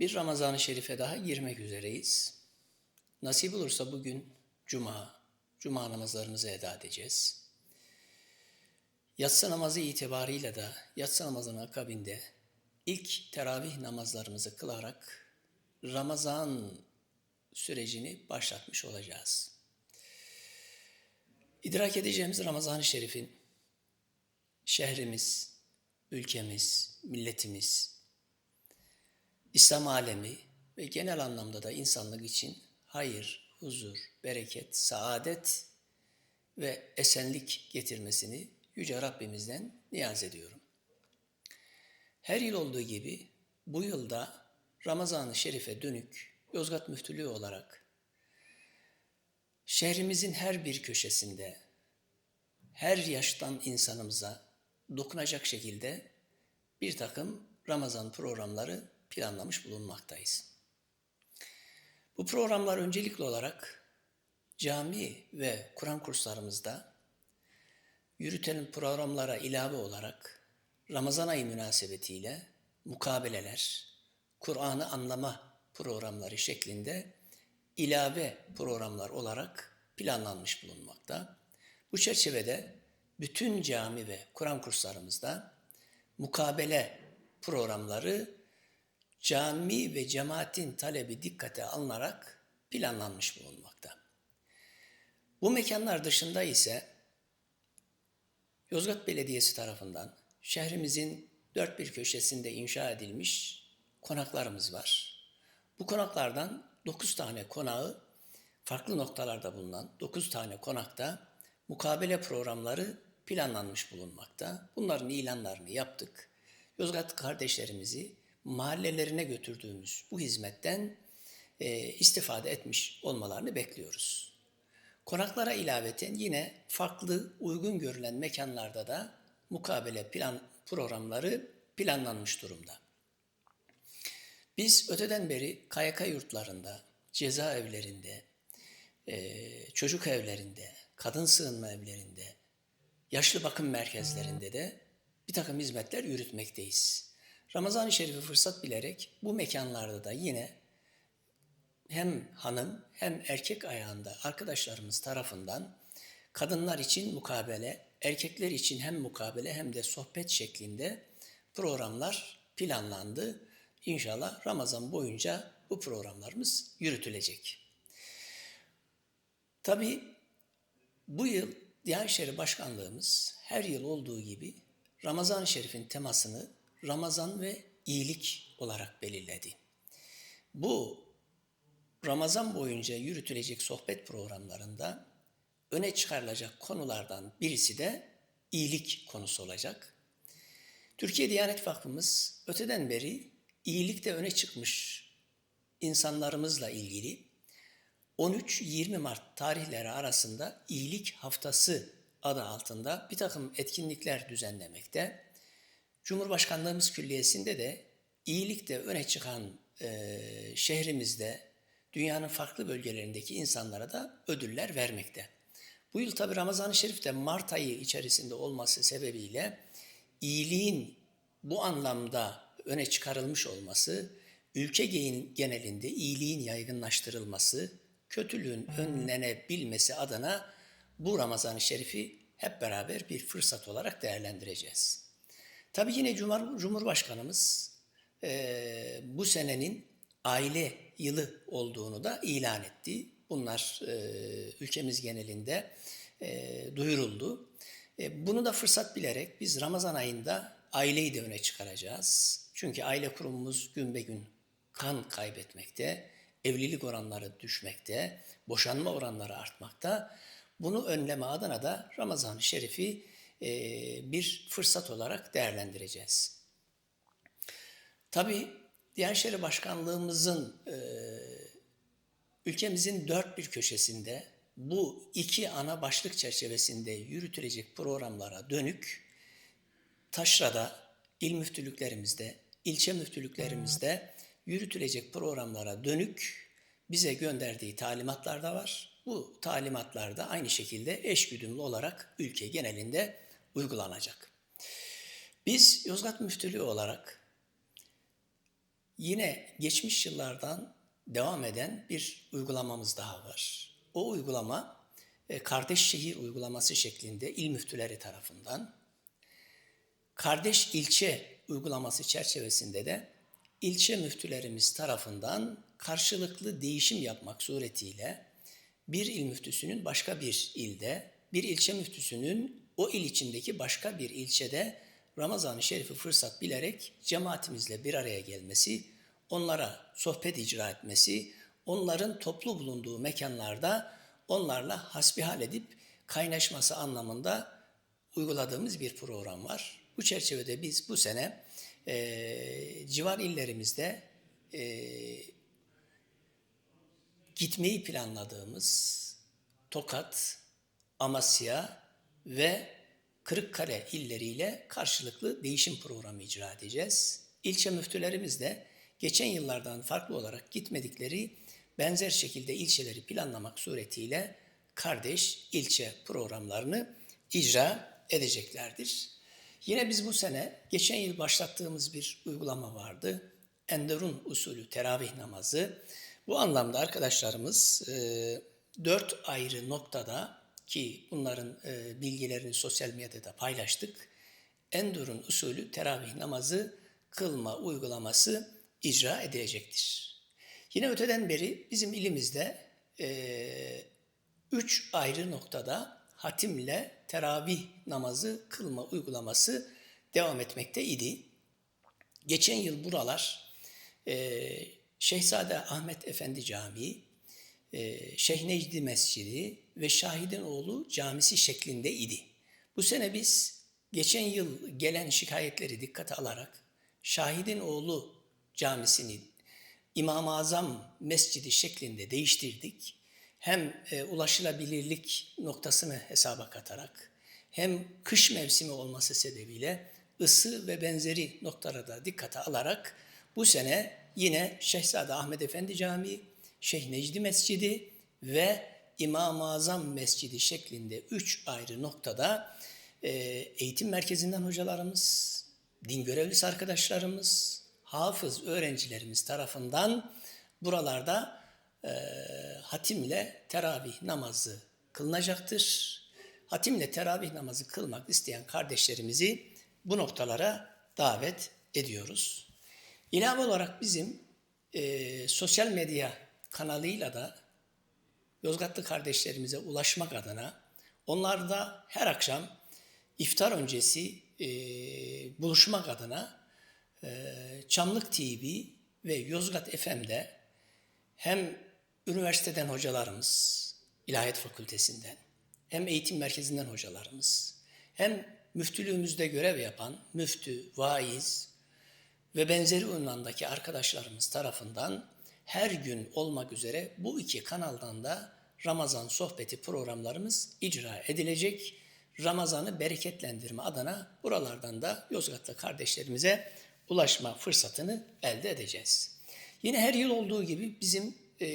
Bir Ramazan-ı Şerif'e daha girmek üzereyiz. Nasip olursa bugün Cuma, Cuma namazlarımızı eda edeceğiz. Yatsı namazı itibarıyla da yatsı namazının akabinde ilk teravih namazlarımızı kılarak Ramazan sürecini başlatmış olacağız. İdrak edeceğimiz Ramazan-ı Şerif'in şehrimiz, ülkemiz, milletimiz, İslam alemi ve genel anlamda da insanlık için hayır, huzur, bereket, saadet ve esenlik getirmesini Yüce Rabbimizden niyaz ediyorum. Her yıl olduğu gibi bu yılda Ramazan-ı Şerif'e dönük Yozgat Müftülüğü olarak şehrimizin her bir köşesinde her yaştan insanımıza dokunacak şekilde bir takım Ramazan programları planlamış bulunmaktayız. Bu programlar öncelikli olarak cami ve Kur'an kurslarımızda yürütenen programlara ilave olarak Ramazan ayı münasebetiyle mukabeleler, Kur'an'ı anlama programları şeklinde ilave programlar olarak planlanmış bulunmakta. Bu çerçevede bütün cami ve Kur'an kurslarımızda mukabele programları cami ve cemaatin talebi dikkate alınarak planlanmış bulunmakta. Bu mekanlar dışında ise Yozgat Belediyesi tarafından şehrimizin dört bir köşesinde inşa edilmiş konaklarımız var. Bu konaklardan 9 tane konağı farklı noktalarda bulunan 9 tane konakta mukabele programları planlanmış bulunmakta. Bunların ilanlarını yaptık. Yozgat kardeşlerimizi mahallelerine götürdüğümüz bu hizmetten e, istifade etmiş olmalarını bekliyoruz. Konaklara ilaveten yine farklı uygun görülen mekanlarda da mukabele plan programları planlanmış durumda. Biz öteden beri KYK yurtlarında, cezaevlerinde, e, çocuk evlerinde, kadın sığınma evlerinde, yaşlı bakım merkezlerinde de bir takım hizmetler yürütmekteyiz. Ramazan-ı Şerif'i fırsat bilerek bu mekanlarda da yine hem hanım hem erkek ayağında arkadaşlarımız tarafından kadınlar için mukabele, erkekler için hem mukabele hem de sohbet şeklinde programlar planlandı. İnşallah Ramazan boyunca bu programlarımız yürütülecek. Tabii bu yıl Diyanet İşleri Başkanlığımız her yıl olduğu gibi Ramazan-ı Şerif'in temasını Ramazan ve iyilik olarak belirledi. Bu Ramazan boyunca yürütülecek sohbet programlarında öne çıkarılacak konulardan birisi de iyilik konusu olacak. Türkiye Diyanet Vakfımız öteden beri iyilikte öne çıkmış insanlarımızla ilgili 13-20 Mart tarihleri arasında iyilik haftası adı altında bir takım etkinlikler düzenlemekte. Cumhurbaşkanlığımız Külliyesi'nde de iyilikte öne çıkan e, şehrimizde dünyanın farklı bölgelerindeki insanlara da ödüller vermekte. Bu yıl tabi Ramazan-ı Şerif'te Mart ayı içerisinde olması sebebiyle iyiliğin bu anlamda öne çıkarılmış olması, ülke genelinde iyiliğin yaygınlaştırılması, kötülüğün önlenebilmesi adına bu Ramazan-ı Şerif'i hep beraber bir fırsat olarak değerlendireceğiz. Tabii yine Cumhurbaşkanımız e, bu senenin aile yılı olduğunu da ilan etti. Bunlar e, ülkemiz genelinde e, duyuruldu. E, bunu da fırsat bilerek biz Ramazan ayında aileyi de öne çıkaracağız. Çünkü aile kurumumuz gün be gün kan kaybetmekte, evlilik oranları düşmekte, boşanma oranları artmakta. Bunu önleme adına da Ramazan-ı Şerif'i bir fırsat olarak değerlendireceğiz. Tabii Diyanet Başkanlığımızın e, ülkemizin dört bir köşesinde bu iki ana başlık çerçevesinde yürütülecek programlara dönük taşrada, il müftülüklerimizde, ilçe müftülüklerimizde yürütülecek programlara dönük bize gönderdiği talimatlar da var. Bu talimatlar da aynı şekilde eşgüdümlü olarak ülke genelinde uygulanacak. Biz Yozgat Müftülüğü olarak yine geçmiş yıllardan devam eden bir uygulamamız daha var. O uygulama e, kardeş şehir uygulaması şeklinde il müftüleri tarafından kardeş ilçe uygulaması çerçevesinde de ilçe müftülerimiz tarafından karşılıklı değişim yapmak suretiyle bir il müftüsünün başka bir ilde, bir ilçe müftüsünün o il içindeki başka bir ilçede Ramazan-ı Şerif'i fırsat bilerek cemaatimizle bir araya gelmesi, onlara sohbet icra etmesi, onların toplu bulunduğu mekanlarda onlarla hasbihal edip kaynaşması anlamında uyguladığımız bir program var. Bu çerçevede biz bu sene e, civar illerimizde e, gitmeyi planladığımız Tokat, Amasya ve Kırıkkale illeriyle karşılıklı değişim programı icra edeceğiz. İlçe müftülerimiz de geçen yıllardan farklı olarak gitmedikleri benzer şekilde ilçeleri planlamak suretiyle kardeş ilçe programlarını icra edeceklerdir. Yine biz bu sene geçen yıl başlattığımız bir uygulama vardı. Enderun usulü teravih namazı. Bu anlamda arkadaşlarımız e, dört ayrı noktada ki bunların e, bilgilerini sosyal medyada paylaştık. Enderun usulü teravih namazı kılma uygulaması icra edilecektir. Yine öteden beri bizim ilimizde e, üç ayrı noktada hatimle teravih namazı kılma uygulaması devam etmekte idi. Geçen yıl buralar e, Şehzade Ahmet Efendi Camii, e, Şeyh Necdi Mescidi ve Şahidin Oğlu Camisi şeklinde idi. Bu sene biz geçen yıl gelen şikayetleri dikkate alarak Şahidin Oğlu Camisini İmam-ı Azam Mescidi şeklinde değiştirdik. Hem e, ulaşılabilirlik noktasını hesaba katarak hem kış mevsimi olması sebebiyle ısı ve benzeri noktalara da dikkate alarak bu sene yine Şehzade Ahmet Efendi Camii, Şeyh Necdi Mescidi ve İmam-ı Azam Mescidi şeklinde üç ayrı noktada e, eğitim merkezinden hocalarımız, din görevlisi arkadaşlarımız, hafız öğrencilerimiz tarafından buralarda e, hatimle teravih namazı kılınacaktır. Hatimle teravih namazı kılmak isteyen kardeşlerimizi bu noktalara davet ediyoruz. İlave olarak bizim e, sosyal medya kanalıyla da Yozgatlı kardeşlerimize ulaşmak adına onlar da her akşam iftar öncesi e, buluşmak adına e, Çamlık TV ve Yozgat FM'de hem üniversiteden hocalarımız, İlahiyat Fakültesinden, hem eğitim merkezinden hocalarımız, hem müftülüğümüzde görev yapan müftü, vaiz ve benzeri unvandaki arkadaşlarımız tarafından her gün olmak üzere bu iki kanaldan da Ramazan sohbeti programlarımız icra edilecek. Ramazan'ı bereketlendirme adına buralardan da Yozgatlı kardeşlerimize ulaşma fırsatını elde edeceğiz. Yine her yıl olduğu gibi bizim e,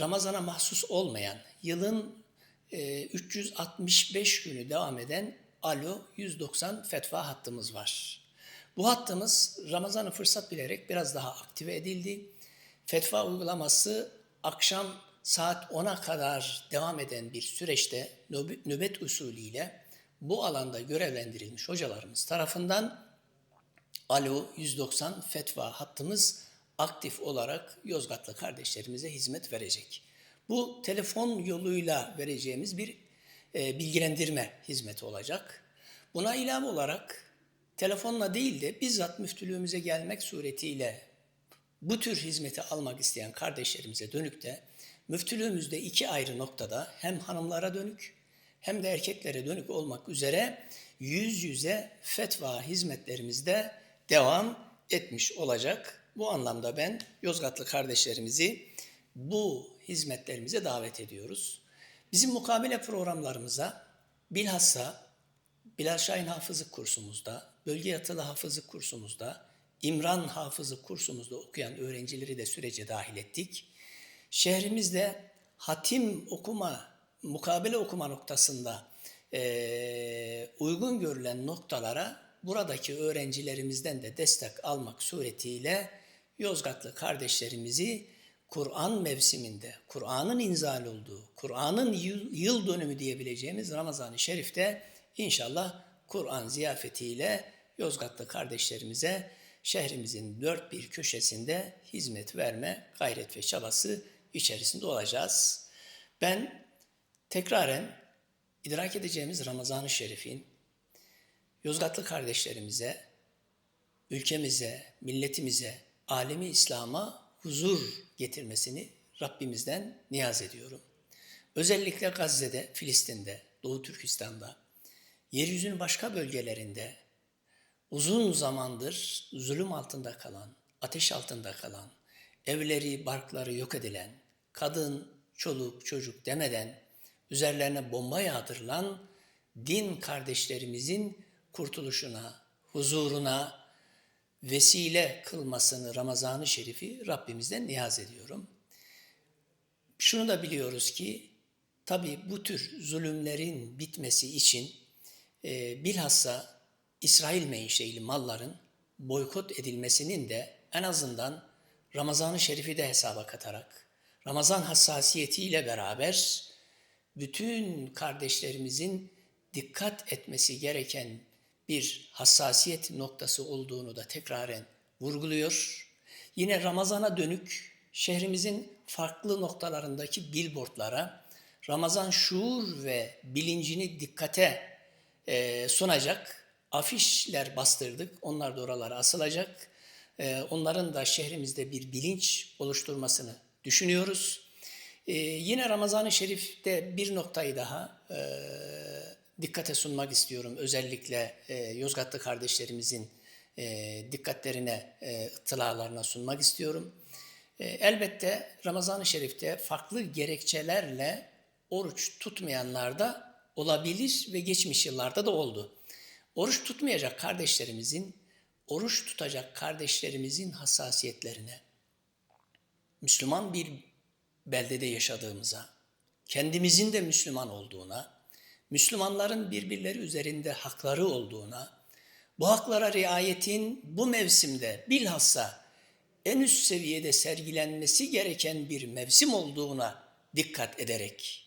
Ramazan'a mahsus olmayan yılın e, 365 günü devam eden Alo 190 fetva hattımız var. Bu hattımız Ramazan'ı fırsat bilerek biraz daha aktive edildi. Fetva uygulaması akşam saat 10'a kadar devam eden bir süreçte nöbet usulüyle bu alanda görevlendirilmiş hocalarımız tarafından Alo 190 fetva hattımız aktif olarak Yozgatlı kardeşlerimize hizmet verecek. Bu telefon yoluyla vereceğimiz bir e, bilgilendirme hizmeti olacak. Buna ilave olarak telefonla değil de bizzat müftülüğümüze gelmek suretiyle bu tür hizmeti almak isteyen kardeşlerimize dönük de müftülüğümüzde iki ayrı noktada hem hanımlara dönük hem de erkeklere dönük olmak üzere yüz yüze fetva hizmetlerimizde devam etmiş olacak. Bu anlamda ben Yozgatlı kardeşlerimizi bu hizmetlerimize davet ediyoruz. Bizim mukabele programlarımıza bilhassa Bilal Şahin Hafızlık kursumuzda, Bölge Yatılı Hafızlık kursumuzda, İmran Hafızlık kursumuzda okuyan öğrencileri de sürece dahil ettik. Şehrimizde hatim okuma, mukabele okuma noktasında e, uygun görülen noktalara buradaki öğrencilerimizden de destek almak suretiyle Yozgatlı kardeşlerimizi Kur'an mevsiminde, Kur'an'ın inzal olduğu, Kur'an'ın yıl dönümü diyebileceğimiz Ramazan-ı Şerif'te inşallah Kur'an ziyafetiyle Yozgatlı kardeşlerimize şehrimizin dört bir köşesinde hizmet verme gayret ve çabası içerisinde olacağız. Ben tekraren idrak edeceğimiz Ramazan-ı Şerif'in Yozgatlı kardeşlerimize, ülkemize, milletimize, alemi İslam'a huzur getirmesini Rabbimizden niyaz ediyorum. Özellikle Gazze'de, Filistin'de, Doğu Türkistan'da, yeryüzünün başka bölgelerinde uzun zamandır zulüm altında kalan, ateş altında kalan, evleri, barkları yok edilen, kadın, çoluk, çocuk demeden üzerlerine bomba yağdırılan din kardeşlerimizin kurtuluşuna, huzuruna vesile kılmasını Ramazan-ı Şerif'i Rabbimizden niyaz ediyorum. Şunu da biliyoruz ki tabi bu tür zulümlerin bitmesi için e, bilhassa İsrail menşeili malların boykot edilmesinin de en azından Ramazan-ı Şerif'i de hesaba katarak Ramazan hassasiyetiyle beraber bütün kardeşlerimizin dikkat etmesi gereken bir hassasiyet noktası olduğunu da tekraren vurguluyor. Yine Ramazan'a dönük şehrimizin farklı noktalarındaki billboardlara Ramazan şuur ve bilincini dikkate sunacak afişler bastırdık. Onlar da oralara asılacak. E, onların da şehrimizde bir bilinç oluşturmasını düşünüyoruz. E, yine Ramazan-ı Şerif'te bir noktayı daha e, dikkate sunmak istiyorum. Özellikle e, Yozgatlı kardeşlerimizin e, dikkatlerine, e, sunmak istiyorum. Elbette Ramazan-ı Şerif'te farklı gerekçelerle oruç tutmayanlar da olabilir ve geçmiş yıllarda da oldu. Oruç tutmayacak kardeşlerimizin, oruç tutacak kardeşlerimizin hassasiyetlerine, Müslüman bir beldede yaşadığımıza, kendimizin de Müslüman olduğuna, Müslümanların birbirleri üzerinde hakları olduğuna, bu haklara riayetin bu mevsimde bilhassa en üst seviyede sergilenmesi gereken bir mevsim olduğuna dikkat ederek,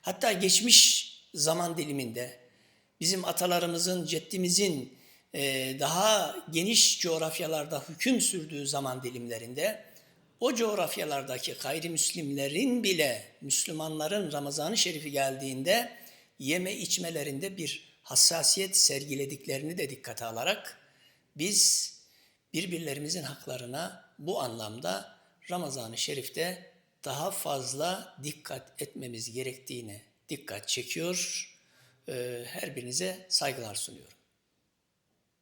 hatta geçmiş zaman diliminde bizim atalarımızın, ceddimizin daha geniş coğrafyalarda hüküm sürdüğü zaman dilimlerinde o coğrafyalardaki gayrimüslimlerin bile Müslümanların Ramazan-ı Şerifi geldiğinde yeme içmelerinde bir hassasiyet sergilediklerini de dikkate alarak biz birbirlerimizin haklarına bu anlamda Ramazan-ı Şerif'te daha fazla dikkat etmemiz gerektiğine dikkat çekiyor. Her birinize saygılar sunuyorum.